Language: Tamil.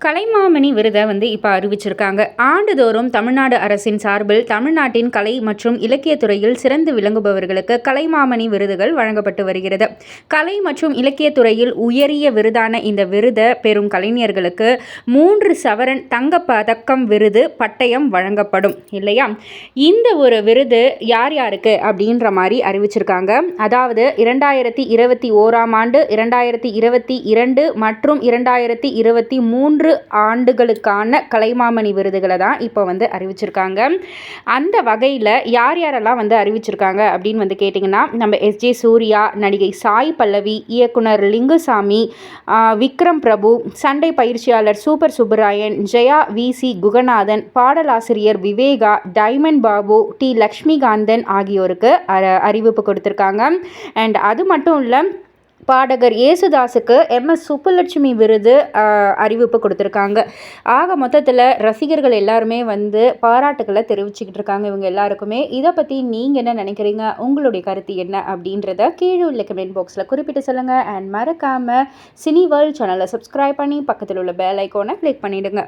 கலைமாமணி விருதை வந்து இப்போ அறிவிச்சிருக்காங்க. ஆண்டுதோறும் தமிழ்நாடு அரசின் சார்பில் தமிழ்நாட்டின் கலை மற்றும் இலக்கியத்துறையில் சிறந்து விளங்குபவர்களுக்கு கலைமாமணி விருதுகள் வழங்கப்பட்டு வருகிறது. கலை மற்றும் இலக்கியத்துறையில் உயரிய விருதான இந்த விருதை பெறும் கலைஞர்களுக்கு மூன்று சவரன் தங்க பதக்கம் விருது பட்டயம் வழங்கப்படும் இல்லையா? இந்த ஒரு விருது யார் யாருக்கு அப்படின்ற மாதிரி அறிவிச்சிருக்காங்க. அதாவது இரண்டாயிரத்தி இருபத்தி ஓராம் ஆண்டு இரண்டாயிரத்தி இருபத்தி இரண்டு மற்றும் இரண்டாயிரத்தி இருபத்தி மூன்று மூன்று ஆண்டுகளுக்கான கலைமாமணி விருதுகளை தான் இப்போ வந்து அறிவிச்சிருக்காங்க. அந்த வகையில் யார் யாரெல்லாம் வந்து அறிவிச்சிருக்காங்க அப்படின்னு வந்து கேட்டிங்கன்னா நம்ம எஸ்ஜே சூர்யா நடிகை சாய் பல்லவி இயக்குனர் லிங்குசாமி விக்ரம் பிரபு சண்டை பயிற்சியாளர் super Subbarayan Jaya V C Guganathan பாடலாசிரியர் விவேகா டைமண்ட் பாபு டி லக்ஷ்மிகாந்தன் ஆகியோருக்கு அறிவிப்பு கொடுத்துருக்காங்க. அண்ட் அது மட்டும் இல்லை பாடகர் ஏசுதாஸுக்கு எம்எஸ் சுப்புலட்சுமி விருது அறிவிப்பு கொடுத்துருக்காங்க. ஆக மொத்தத்தில் ரசிகர்கள் எல்லாருமே வந்து பாராட்டுக்களை தெரிவிச்சுக்கிட்டு இருக்காங்க இவங்க எல்லாருக்குமே. இதை பற்றி நீங்கள் என்ன நினைக்கிறீங்க? உங்களுடைய கருத்து என்ன அப்படின்றத கீழே உள்ள கமெண்ட் பாக்ஸில் குறிப்பிட்டு சொல்லுங்கள் அண்ட் மறக்காமல் சினி வேர்ல்ட் சேனலை சப்ஸ்கிரைப் பண்ணி பக்கத்தில் உள்ள பெல் ஐக்கோனை கிளிக் பண்ணிவிடுங்க